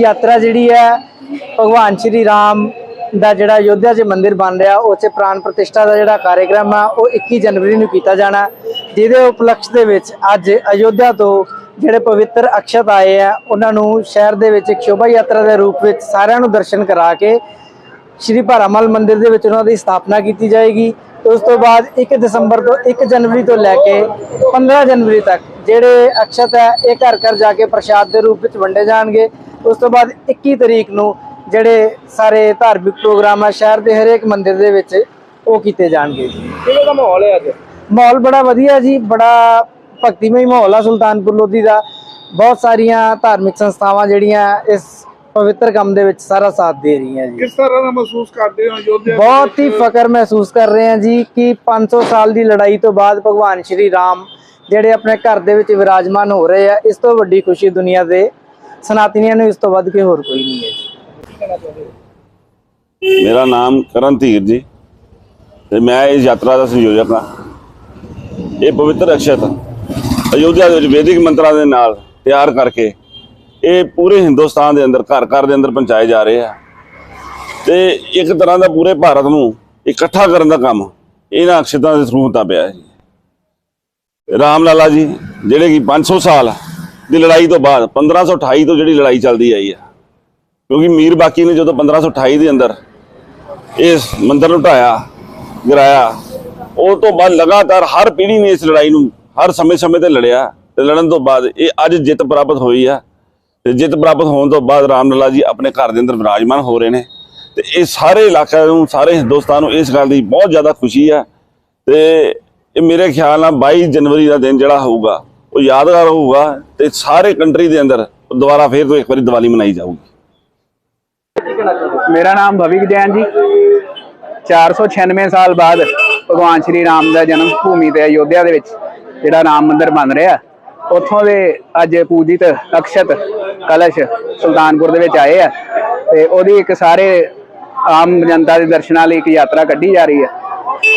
ਯਾਤਰਾ ਜਿਹੜੀ ਹੈ, ਭਗਵਾਨ ਸ਼੍ਰੀ ਰਾਮ ਦਾ ਜਿਹੜਾ ਅਯੋਧਿਆ 'ਚ ਮੰਦਿਰ ਬਣ ਰਿਹਾ ਉਹ 'ਚ ਪ੍ਰਾਨ ਪ੍ਰਤਿਸ਼ਠਾ ਦਾ ਜਿਹੜਾ ਕਾਰਜਕ੍ਰਮ ਆ, ਉਹ 21 ਜਨਵਰੀ ਨੂੰ ਕੀਤਾ ਜਾਣਾ। ਜਿਹਦੇ ਉਪਲਕਸ਼ ਦੇ ਵਿੱਚ ਅੱਜ ਅਯੋਧਿਆ ਤੋਂ ਜਿਹੜੇ ਪਵਿੱਤਰ ਅਕਸ਼ਤ ਆਏ ਆ, ਉਹਨਾਂ ਨੂੰ ਸ਼ਹਿਰ ਦੇ ਵਿੱਚ ਇੱਕ ਸ਼ੋਭਾ ਯਾਤਰਾ ਦੇ ਰੂਪ ਵਿੱਚ ਸਾਰਿਆਂ ਨੂੰ ਦਰਸ਼ਨ ਕਰਾ ਕੇ ਸ਼੍ਰੀ ਭਾਰਾਮਲ ਮੰਦਿਰ ਦੇ ਵਿੱਚ ਉਹਨਾਂ ਦੀ ਸਥਾਪਨਾ ਕੀਤੀ ਜਾਏਗੀ। ਉਸ ਤੋਂ ਬਾਅਦ 1 ਦਸੰਬਰ ਤੋਂ 1 ਜਨਵਰੀ ਤੋਂ ਲੈ ਕੇ 15 ਜਨਵਰੀ ਤੱਕ ਜਿਹੜੇ ਅਕਸ਼ਤ ਹੈ, ਇਹ ਘਰ ਘਰ ਜਾ ਕੇ ਪ੍ਰਸ਼ਾਦ ਦੇ ਰੂਪ ਵਿੱਚ ਵੰਡੇ ਜਾਣਗੇ। ਉਸ ਤੋਂ ਬਾਅਦ 21 ਤਰੀਕ ਨੂੰ ਜਿਹੜੇ ਸਾਰੇ ਧਾਰਮਿਕ ਪ੍ਰੋਗਰਾਮ ਆ ਸ਼ਹਿਰ ਦੇ ਹਰੇਕ ਮੰਦਿਰ ਦੇ ਵਿੱਚ ਉਹ ਕੀਤੇ ਜਾਣਗੇ ਕਿਵੇਂ ਦਾ ਮਾਹੌਲ ਹੈ ਅੱਜ? ਮਾਹੌਲ ਬੜਾ ਵਧੀਆ ਜੀ ਬੜਾ ਭਗਤੀਮਈ ਮਾਹੌਲ ਆ ਸੁਲਤਾਨਪੁਰ ਲੋਧੀ ਦਾ। ਬਹੁਤ ਸਾਰੀਆਂ ਧਾਰਮਿਕ ਸੰਸਥਾਵਾਂ ਜਿਹੜੀਆਂ ਇਸ ਪਵਿੱਤਰ ਕੰਮ ਦੇ ਵਿੱਚ ਸਾਰਾ ਸਾਥ ਦੇ ਰਹੀਆਂ ਜੀ। ਕਿਸ ਤਰ੍ਹਾਂ ਦਾ ਮਹਿਸੂਸ ਕਰਦੇ ਹੋ ਯੋਧਿਆ ਬਹੁਤ ਹੀ ਫਖਰ ਮਹਿਸੂਸ ਕਰ ਰਹੇ ਹਾਂ ਜੀ ਕਿ 500 ਸਾਲ ਦੀ ਲੜਾਈ ਤੋਂ ਬਾਅਦ ਭਗਵਾਨ ਸ਼੍ਰੀ ਰਾਮ ਜਿਹੜੇ ਆਪਣੇ ਘਰ ਦੇ ਵਿੱਚ ਵਿਰਾਜਮਾਨ ਹੋ ਰਹੇ ਆ ਇਸ ਤੋਂ ਵੱਡੀ ਖੁਸ਼ੀ ਦੁਨੀਆ ਦੇ ਸਨਾਤਨੀਆਂ ਨੂੰ ਇਸ ਤੋਂ ਵੱਧ ਕੇ ਹੋਰ ਕੋਈ ਨਹੀਂ ਹੈ ਮੇਰਾ ਨਾਮ ਕਰਨ ਧੀਰ ਜੀ ਤੇ ਮੈਂ ਇਸ ਯਾਤਰਾ ਦਾ ਸੰਯੋਜਕ ਹਾਂ। ਇਹ ਪਵਿੱਤਰ ਅਕਸ਼ਤ ਅਯੋਧਿਆ ਦੇ ਵਿੱਚ ਵੈਦਿਕ ਮੰਤਰਾਂ ਦੇ ਨਾਲ ਤਿਆਰ ਕਰਕੇ ਇਹ ਪੂਰੇ ਹਿੰਦੁਸਤਾਨ ਦੇ ਅੰਦਰ, ਘਰ ਘਰ ਦੇ ਅੰਦਰ ਪਹੁੰਚਾਏ ਜਾ ਰਹੇ ਆ। ਤੇ ਇੱਕ ਤਰ੍ਹਾਂ ਦਾ ਪੂਰੇ ਭਾਰਤ ਨੂੰ ਇਕੱਠਾ ਕਰਨ ਦਾ ਕੰਮ ਇਹਨਾਂ ਅਕਸ਼ਤਾਂ ਦੇ ਥਰੂ ਹੁੰਦਾ ਪਿਆ ਹੈ ਰਾਮ ਲਾਲਾ ਜੀ, ਜਿਹੜੇ ਕਿ 500 ਸਾਲ ਦੀ ਲੜਾਈ ਤੋਂ ਬਾਅਦ 1528 ਤੋਂ ਜਿਹੜੀ ਲੜਾਈ ਚੱਲਦੀ ਆਈ ਆ। ਕਿਉਂਕਿ ਮੀਰ ਬਾਕੀ ਨੇ ਜਦੋਂ 1528 ਦੇ ਅੰਦਰ ਇਸ ਮੰਦਰ ਨੂੰ ਢਾਇਆ, ਗਿਰਾਇਆ, ਉਹ ਤੋਂ ਬਾਅਦ ਲਗਾਤਾਰ ਹਰ ਪੀੜ੍ਹੀ ਨੇ ਇਸ ਲੜਾਈ ਨੂੰ ਹਰ ਸਮੇਂ-ਸਮੇਂ ਤੇ ਲੜਿਆ। ਤੇ ਲੜਨ ਤੋਂ ਬਾਅਦ ਇਹ ਅੱਜ ਜਿੱਤ ਪ੍ਰਾਪਤ ਹੋਈ ਆ। ਤੇ ਜਿੱਤ ਪ੍ਰਾਪਤ ਹੋਣ ਤੋਂ ਬਾਅਦ ਰਾਮਲਲਾ ਜੀ ਆਪਣੇ ਘਰ ਦੇ ਅੰਦਰ ਵਿਰਾਜਮਾਨ ਹੋ ਰਹੇ ਨੇ। ਤੇ ਇਹ ਸਾਰੇ ਇਲਾਕੇ ਨੂੰ, ਸਾਰੇ ਹਿੰਦੁਸਤਾਨ ਨੂੰ ਇਸ ਗੱਲ ਦੀ ਬਹੁਤ ਜ਼ਿਆਦਾ ਖੁਸ਼ੀ ਆ। ਤੇ ਇਹ ਮੇਰੇ ਖਿਆਲ ਨਾਲ 22 ਜਨਵਰੀ ਦਾ ਦਿਨ ਜਿਹੜਾ ਹੋਊਗਾ ਉਹ ਯਾਦਗਾਰ ਹੋਊਗਾ ਤੇ ਸਾਰੇ ਕੰਟਰੀ ਦੇ ਅੰਦਰ ਦੁਬਾਰਾ ਫੇਰ ਤੋਂ ਇੱਕ ਵਾਰੀ ਦੀਵਾਲੀ ਮਨਾਈ ਜਾਊਗੀ। ਮੇਰਾ ਨਾਮ ਭਵਿਕ ਜੈਨ ਜੀ। 496 ਸਾਲ ਬਾਅਦ ਭਗਵਾਨ ਸ਼੍ਰੀ ਰਾਮ ਦਾ ਜਨਮ ਭੂਮੀ ਤੇ ਅਯੋਧਿਆ ਦੇ ਵਿੱਚ ਜਿਹੜਾ ਰਾਮ ਮੰਦਿਰ ਬਣ ਰਿਹਾ। ਉੱਥੋਂ ਦੇ ਅੱਜ ਪੂਜਿਤ ਅਕਸ਼ਤ ਕਲਸ਼ ਸੁਲਤਾਨਪੁਰ ਦੇ ਵਿੱਚ ਆਏ ਆ ਤੇ ਉਹਦੀ ਇੱਕ ਸਾਰੇ ਆਮ ਜਨਤਾ ਦੇ ਦਰਸ਼ਨਾਂ ਲਈ ਇੱਕ ਯਾਤਰਾ ਕੱਢੀ ਜਾ ਰਹੀ ਹੈ।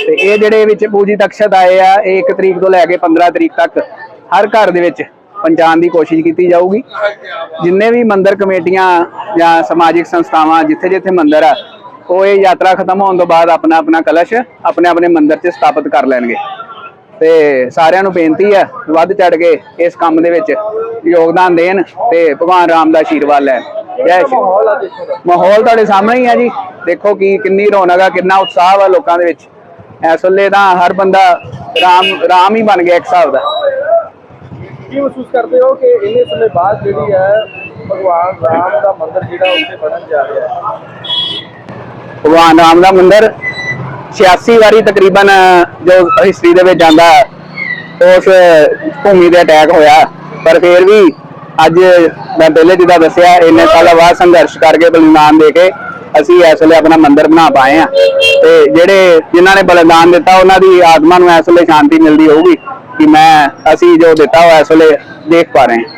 ਤੇ ਇਹ ਜਿਹੜੇ ਵਿੱਚ ਪੂਜਿਤ ਅਕਸ਼ਤ ਆਏ ਆ, ਇਹ 1 ਤਰੀਕ ਤੋਂ ਲੈ ਕੇ 15 ਤਰੀਕ ਤੱਕ ਹਰ ਘਰ ਦੇ ਵਿੱਚ ਪਹੁੰਚਾਉਣ ਦੀ ਕੋਸ਼ਿਸ਼ ਕੀਤੀ ਜਾਊਗੀ। ਜਿੰਨੇ ਵੀ ਮੰਦਰ ਕਮੇਟੀਆਂ ਜਾਂ ਸਮਾਜਿਕ ਸੰਸਥਾਵਾਂ ਜਿੱਥੇ ਜਿੱਥੇ ਮੰਦਰ ਆ, ਉਹ ਇਹ ਯਾਤਰਾ ਖਤਮ ਹੋਣ ਤੋਂ ਬਾਅਦ ਆਪਣਾ ਆਪਣਾ ਕਲਸ਼ ਆਪਣੇ ਆਪਣੇ ਮੰਦਰ 'ਚ ਸਥਾਪਿਤ ਕਰ ਲੈਣਗੇ। ਤੇ ਸਾਰਿਆਂ ਨੂੰ ਬੇਨਤੀ ਹੈ ਵੱਧ ਚੜ ਕੇ ਇਸ ਕੰਮ ਦੇ ਵਿੱਚ ਯੋਗਦਾਨ ਦੇਣ ਤੇ ਭਗਵਾਨ ਰਾਮ ਦਾ ਆਸ਼ੀਰਵਾਦ ਲੈਣ। ਜੈ ਸ਼੍ਰੀ ਮਾਹੌਲ ਤੁਹਾਡੇ ਸਾਹਮਣੇ ਹੀ ਹੈ ਜੀ। ਦੇਖੋ ਕੀ, ਕਿੰਨੀ ਰੌਣਕ ਆ, ਕਿੰਨਾ ਉਤਸ਼ਾਹ ਆ ਲੋਕਾਂ ਦੇ ਵਿੱਚ। ਇਸ ਵੇਲੇ ਤਾਂ ਹਰ ਬੰਦਾ ਰਾਮ ਰਾਮ ਹੀ ਬਣ ਗਿਆ ਇੱਕ ਹਿਸਾਬ ਦਾ। ਕੀ ਮਹਿਸੂਸ ਕਰਦੇ ਹੋ ਕਿ ਇੰਨੇ ਸਮੇਂ ਬਾਅਦ ਜਿਹੜੀ ਹੈ ਭਗਵਾਨ ਰਾਮ ਦਾ ਮੰਦਿਰ ਜਿਹੜਾ ਉੱਥੇ ਬਣਨ ਜਾ ਰਿਹਾ ਹੈ? ਭਗਵਾਨ ਰਾਮ ਦਾ ਮੰਦਿਰ 86 ਵਾਰੀ ਤਕਰੀਬਨ ਜੋ ਹਿਸਟਰੀ ਦੇ ਵਿੱਚ ਜਾਂਦਾ ਉਸ ਭੂਮੀ ਤੇ ਅਟੈਕ ਹੋਇਆ। ਪਰ ਫਿਰ ਵੀ ਅੱਜ ਮੈਂ ਪਹਿਲੇ ਜਿੱਦਾਂ ਦੱਸਿਆ, ਇੰਨੇ ਸਾਲਾਂ ਬਾਅਦ ਸੰਘਰਸ਼ ਕਰਕੇ ਬਲੀਦਾਨ ਦੇ ਕੇ ਅਸੀਂ ਇਸ ਵੇਲੇ ਆਪਣਾ ਮੰਦਿਰ ਬਣਾ ਪਾਏ ਆ ਤੇ ਜਿਹੜੇ ਜਿਨ੍ਹਾਂ ਨੇ ਬਲੀਦਾਨ ਦਿੱਤਾ, ਉਹਨਾਂ ਦੀ ਆਤਮਾ ਨੂੰ ਇਸ ਵੇਲੇ ਸ਼ਾਂਤੀ ਮਿਲਦੀ ਹੋਊਗੀ। ਕਿ ਮੈਂ ਅਸੀਂ ਜੋ ਦਿੱਤਾ ਉਹ ਇਸ ਵੇਲੇ ਦੇਖ ਪਾ ਰਹੇ ਹਾਂ।